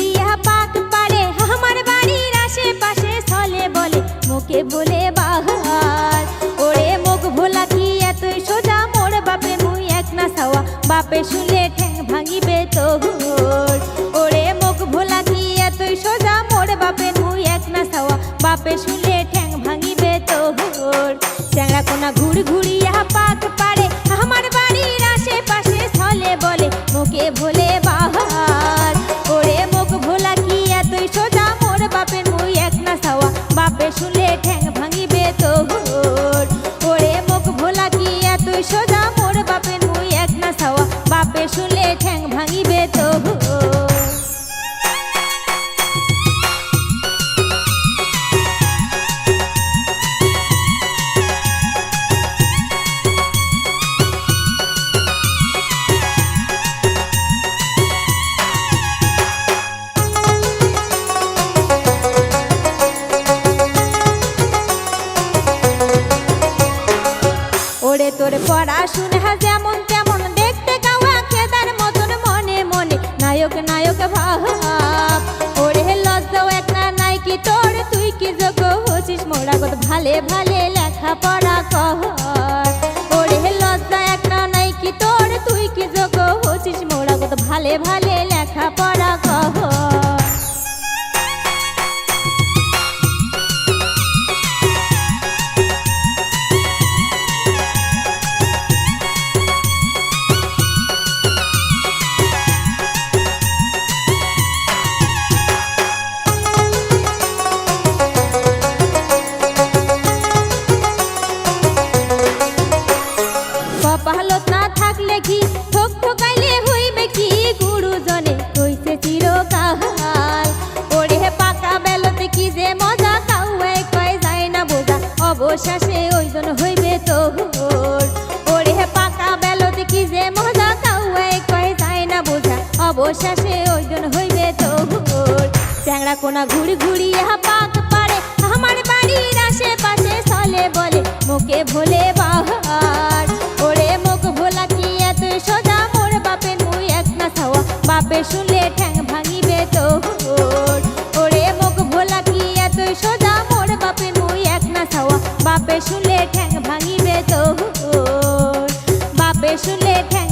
উড়িয়া পাক পারে, আমার বাড়ির আশেপাশে ছলে বলে, মুখে বলে বাহার। ওরে মুখ ভোলা কি এতই সোজা, মোর বাপে মুই এক না সাওয়া, বাপে শুনলে ঠ্যাং ভাঙিবে তো ওরে মুখ ভোলা কি এতই সোজা, মোর বাপে মুই এক না সাওয়া, বাপে শুনলে ঠ্যাং ভাঙিবে তো চ্যাংড়া কোনা ঘুর ঘুরি ঠ্যাং ভাঙিবে ওরে তোর পড়াশুনা যেমন তেমন ভালে ভালে লেখা পড়া কপালত না থাকলে কি? ঠোক ঠোকাইলে হইবে কি? গুরুজনে কইছে চিরকাল। ওরে পাকা বেলতে কি যে মজা? কাউয়ে কয় যায় না বোঝা। অবশেষে ওইজন হইবে তোর। ওরে পাকা বেলতে কি যে মজা? কাউয়ে কয় যায় না বোঝা। অবশেষে ওইজন হইবে তোর। চ্যাংড়া কোনা ঘুরি ঘুরিয়া পাক বাপে শুনলে ঠ্যাং ভাঙিবে তো ওরে মুখ ভোলা কি এত সোজা মোর বাপে, মুই এক না ছাওয়া। বাপে শুনলে ঠ্যাং ভাঙিবে তো বাপে শুনলে ঠ্যাং